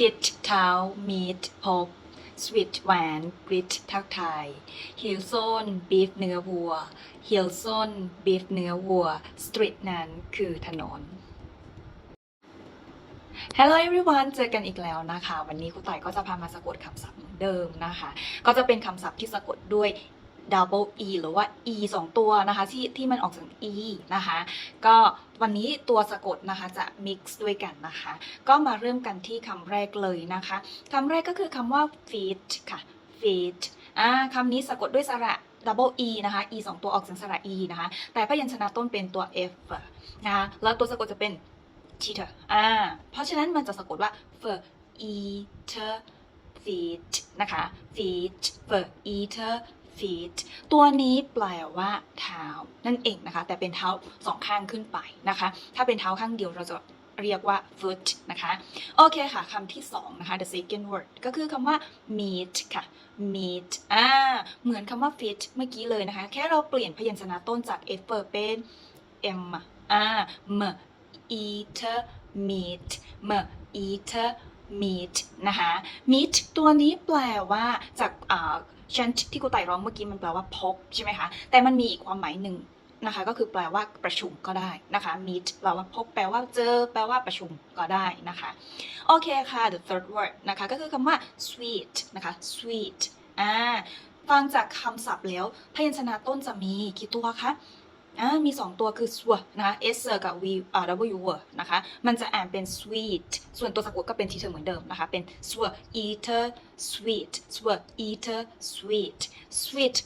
fit เท้า meet พบ sweet หวาน grit ทักทาย heel zone beef เนื้อวัว heel zone beef เนื้อวัว street นั้นคือถนน Hello everyone เจอกันอีกแล้วนะคะ วันนี้ครูต่อยก็จะพามาสะกดคำศัพท์เหมือนเดิมนะคะ ก็จะเป็นคำศัพท์ที่สะกดด้วย double e หรือว่า e สองตัวนะคะที่ที่มันออกเสียง e นะคะ ก็วันนี้ตัวสะกดนะคะจะ mix ด้วยกันนะคะ ก็มาเริ่มกันที่คำแรกเลยนะคะคำแรกก็คือคำว่า feet ค่ะ feet อ่าคำนี้สะกดด้วยสระ double e นะคะ e สองตัวออกเสียงสระ e นะคะ แต่พยัญชนะต้นเป็นตัว f นะคะแล้วตัวสะกดจะเป็น teeter อ่า เพราะฉะนั้นมันจะสะกดว่า f e t e r feet นะคะ feet f e t e r feet ตัวนี้แปลว่าเท้านั่นเองนะคะ แต่เป็นเท้าสองข้างขึ้นไปนะคะ ถ้าเป็นเท้าข้างเดียวเราจะเรียกว่า foot นะคะ โอเคค่ะคำที่สองนะคะ the second word ก็คือคำว่า meat ค่ะ meat อ่าเหมือนคำว่า fit เมื่อกี้เลยนะคะ แค่เราเปลี่ยนพยัญชนะต้นจาก f เป็น m อ่า m eat meat m eat meat นะคะ meat ตัวนี้แปลว่าจากอ่า ฉันที่กูไต่ร้องเมื่อกี้มันแปลว่าพบใช่ไหมคะ แต่มันมีอีกความหมายหนึ่งนะคะ ก็คือแปลว่าประชุมก็ได้นะคะ meet แปลว่าพบ แปลว่าเจอ แปลว่าประชุมก็ได้นะคะ โอเคค่ะ the third word นะคะ ก็คือคำว่า sweet นะคะ sweet อ่าฟังจากคำศัพท์แล้วพยัญชนะต้นจะมีกี่ตัวคะ อ่ามี 2 ตัวคือ sw นะคะ s กับ v อ่า w นะคะ มันจะอ่านเป็น sweet ส่วนตัวสะกดก็เป็นทีเธอเหมือนเดิมนะคะ เป็น sw eater sweet sw eater sweet sweet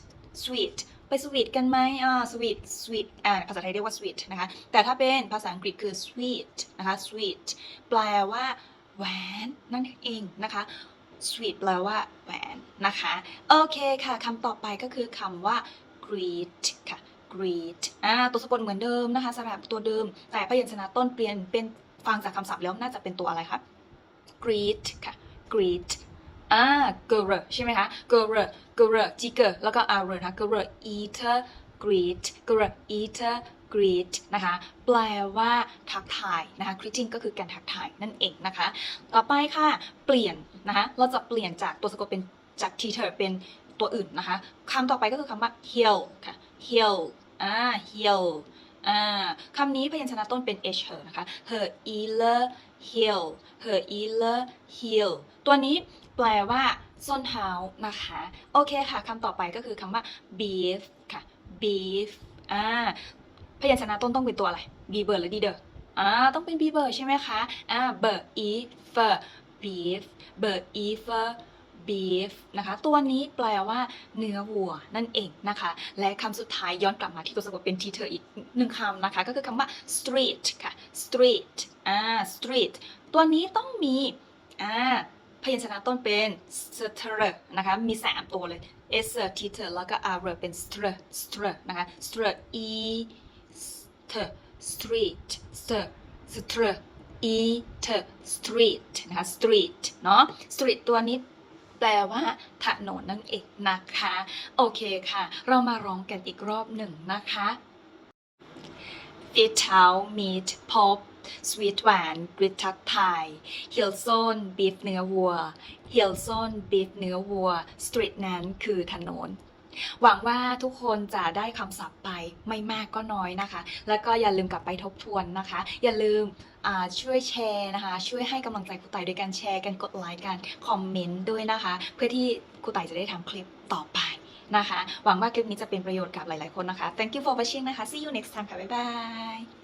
sweet ไปสวีทกันไหมอ่า sweet sweet อ่าภาษาไทยเรียกว่า sweet นะคะ แต่ถ้าเป็นภาษาอังกฤษคือ sweet นะคะ sweet แปลว่าแหวนนั่นเองนะคะ sweet แปลว่าแหวนนะคะ โอเคค่ะ คำต่อไปก็คือคำว่า greet ค่ะ greet อ่าตัวสะกดเหมือนเดิมนะคะสำหระตัวเดิม แต่พยัญชนะต้นเปลี่ยนเป็นฟังจากคำศัพท์แล้วน่าจะเป็นตัวอะไรคะ greet ค่ะ greet อ่า girl ใช่ไหมคะ girl girl jigger แล้วก็ r นะคะ girl eater greet girl eater greet นะคะ แปลว่าทักทายนะคะ greeting ก็คือการทักทายนั่นเองนะคะ ต่อไปค่ะ เปลี่ยนนะคะ เราจะเปลี่ยนจากตัวสะกดเป็นจาก teacher เป็นตัวอื่นนะคะคำต่อไปก็คือคำว่า heal ค่ะ heal อ่า heal อ่าคำนี้พยัญชนะต้นเป็น h her นะคะ her ear heel her ear heel ตัวนี้แปลว่าส้นเท้านะคะ โอเคค่ะคำต่อไปก็คือคำว่า beef ค่ะ beef อ่าพยัญชนะต้นต้องเป็นตัวอะไร b เบอร์หรือ d เดอร์อ่าต้องเป็น b เบอร์ใช่ไหมคะอ่าเบอร์ e f beef เบอร์ e f beef นะคะ ตัวนี้แปลว่าเนื้อวัวนั่นเองนะคะ และคำสุดท้ายย้อนกลับมาที่ตัวสะกดเป็น t เธออีกหนึ่งคำนะคะ ก็คือคำว่า street ค่ะ street อ่า street ตัวนี้ต้องมีอ่าพยัญชนะต้นเป็น str นะคะ มี 3 ตัวเลย s t t แล้วก็ r เป็น str str นะคะ str e t street str str e t street นะคะ street เนาะ street ตัวนี้ แปลว่าถนนนั่นเองนะคะ โอเคค่ะ เรามาร้องกันอีกรอบหนึ่งนะคะ Fit เท้า meet พบ sweet หวานกริทักทาย heel zone beef เนื้อวัว heel zone beef เนื้อวัว street นั้นคือถนน หวังว่าทุกคนจะได้คำศัพท์ไปไม่มากก็น้อยนะคะ แล้วก็อย่าลืมกลับไปทบทวนนะคะ อย่าลืมช่วยแชร์นะคะ ช่วยให้กำลังใจครูไต่โดยการแชร์กันกดไลค์กันคอมเมนต์ด้วยนะคะ เพื่อที่ครูไต่จะได้ทำคลิปต่อไปนะคะ หวังว่าคลิปนี้จะเป็นประโยชน์กับหลายๆคนนะคะ thank you for watching นะคะ see you next time ค่ะบ๊ายบาย